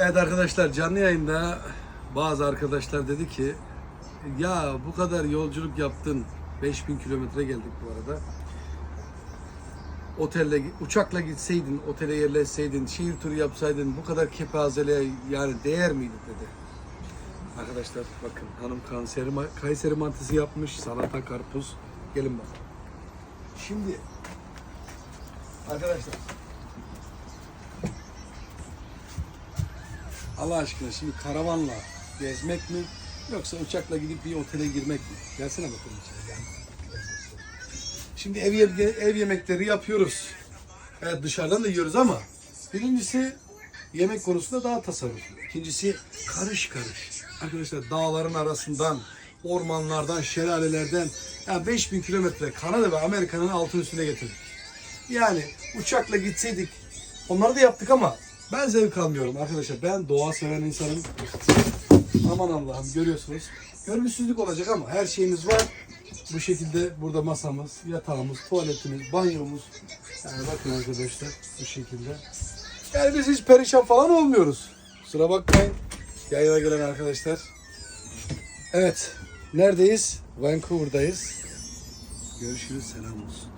Evet arkadaşlar canlı yayında bazı arkadaşlar dedi ki ya bu kadar yolculuk yaptın 5000 kilometre geldik bu arada. Otelle uçakla gitseydin, otele yerleşseydin, şehir turu yapsaydın bu kadar kepazeliğe yani değer miydi dedi. Arkadaşlar bakın hanım kanseri, Kayseri mantısı yapmış, salata, karpuz. Gelin bakalım. Şimdi arkadaşlar Allah aşkına şimdi karavanla gezmek mi yoksa uçakla gidip bir otele girmek mi? Gelsene bakalım içeri. gel. Şimdi ev, ev, yemekleri yapıyoruz. Evet dışarıdan da yiyoruz ama birincisi yemek konusunda daha tasarruflu. İkincisi karış karış. Arkadaşlar dağların arasından, ormanlardan, şelalelerden yani 5000 kilometre Kanada ve Amerika'nın altın üstüne getirdik. Yani uçakla gitseydik onları da yaptık ama ben zevk almıyorum arkadaşlar. Ben doğa seven insanım. Aman Allah'ım görüyorsunuz. Görgüsüzlük olacak ama her şeyimiz var. Bu şekilde burada masamız, yatağımız, tuvaletimiz, banyomuz. Yani bakın arkadaşlar bu şekilde. Yani biz hiç perişan falan olmuyoruz. Kusura bakmayın. Yayına gelen arkadaşlar. Evet. Neredeyiz? Vancouver'dayız. Görüşürüz. Selam olsun.